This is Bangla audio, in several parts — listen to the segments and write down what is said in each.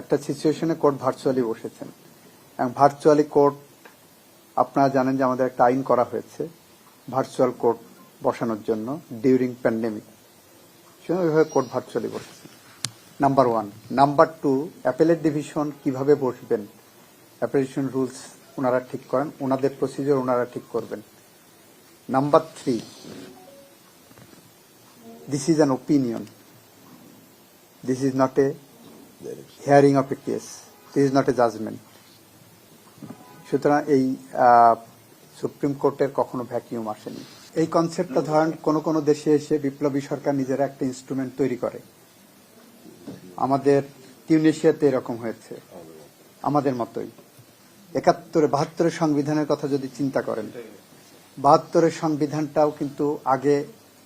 একটা সিচুয়েশনে কোর্ট ভার্চুয়ালি বসেছেন। এবং ভার্চুয়ালি কোর্ট আপনারা জানেন যে আমাদের একটা আইন করা হয়েছে ভার্চুয়াল কোর্ট বসানোর জন্য ডিউরিং প্যান্ডেমিক ওইভাবে কোর্ট ভার্চুয়ালি বসেছে number one number two appellate division কীভাবে বসবেন? অ্যাপেলেশন রুলস ওনারা ঠিক করেন, ওনাদের প্রসিজার ওনারা ঠিক করবেন। Number three this is an opinion this is not a hearing of a case is not a judgement সুতরাং এই সুপ্রিম কোর্টের কখনো ভ্যাকিউম আসেনি। এই কনসেপ্টটা ধরেন কোন কোন দেশে এসে বিপ্লবী সরকার নিজেরা একটা ইনস্ট্রুমেন্ট তৈরি করে। আমাদের টিউনেশিয়াতে এরকম হয়েছে। আমাদের মতোই। একাত্তরে, বাহাত্তরের সংবিধানের কথা যদি চিন্তা করেন, বাহাত্তরের সংবিধানটাও কিন্তু আগে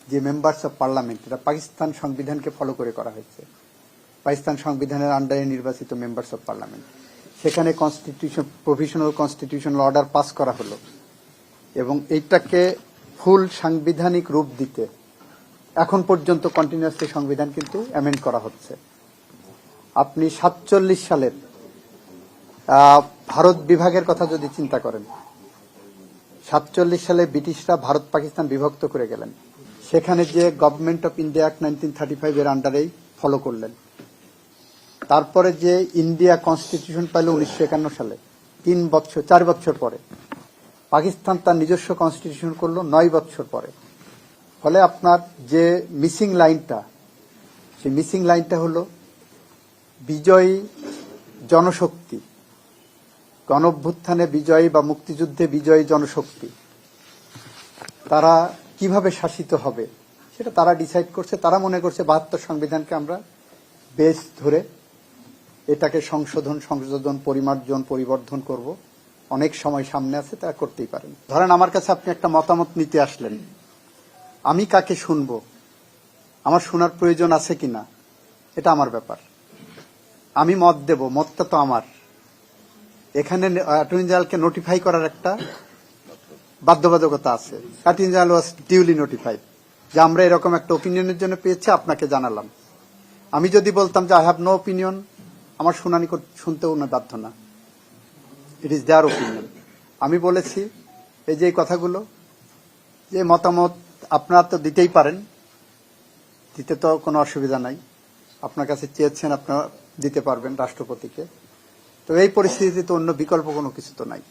যে মেম্বার্স অফ পার্লামেন্ট এটা পাকিস্তান সংবিধানকে ফলো করে করা হয়েছে পাকিস্তান সংবিধানের আন্ডারে নির্বাচিত মেম্বার্স অফ পার্লামেন্ট সেখানে constitution provisional constitutional order pass করা হলো। এবং এইটাকে ফুল সাংবিধানিক রূপ দিতে এখন পর্যন্ত কন্টিনিউয়াসলি সংবিধান কিন্তু অ্যামেন্ড করা হচ্ছে। আপনি সাতচল্লিশ সালের ভারত বিভাগের কথা যদি চিন্তা করেন, সাতচল্লিশ সালে ব্রিটিশরা ভারত পাকিস্তান বিভক্ত করে গেলেন। সেখানে যে government of India act nineteen thirty five এর আন্ডারেই ফলো করলেন। তারপরে যে ইন্ডিয়া কনস্টিটিউশন পাইল উনিশশো একান্ন সালে, তিন বছর, চার বছর পরে। পাকিস্তান তার নিজস্ব কনস্টিটিউশন করল নয় বছর পরে। ফলে আপনার যে মিসিং লাইনটা, সেই মিসিং লাইনটা হলো বিজয়ী জনশক্তি। গণভ্যুত্থানে বিজয়ী বা মুক্তিযুদ্ধে বিজয়ী জনশক্তি। তারা কীভাবে শাসিত হবে, সেটা তারা ডিসাইড করছে, তারা মনে করছে বাহাত্তর সংবিধানকে আমরা বেশ ধরে এটাকে সংশোধন সংশোধন পরিমার্জন, পরিবর্ধন করব। অনেক সময় সামনে আছে, তা করতেই পারেন। ধরেন আমার কাছে আপনি একটা মতামত নিতে আসলেন। আমি কাকে শুনব? আমার শোনার প্রয়োজন আছে কিনা? এটা আমার ব্যাপার। আমি মত দেব, মতটা তো আমার। এখানে অ্যাটর্নি জেনারেলকে নোটিফাই করার একটা বাধ্যবাধকতা আছে। Attorney general was duly notified যে আমরা এরকম একটা ওপিনিয়নের জন্য পেয়েছি, আপনাকে জানালাম। আমি যদি বলতাম যে আই হ্যাভ নো ওপিনিয়ন আমার শুনানি শুনতেও না বাধ্য না। ইট ইজ দেয়ার ওপিনিয়ন আমি বলেছি, এই যে কথাগুলো, যে মতামত আপনারা তো দিতেই পারেন, দিতে তো কোনো অসুবিধা নাই। আপনার কাছে চেয়েছেন আপনারা দিতে পারবেন রাষ্ট্রপতিকে। তো এই পরিস্থিতিতে অন্য বিকল্প কোনো কিছু তো নাই।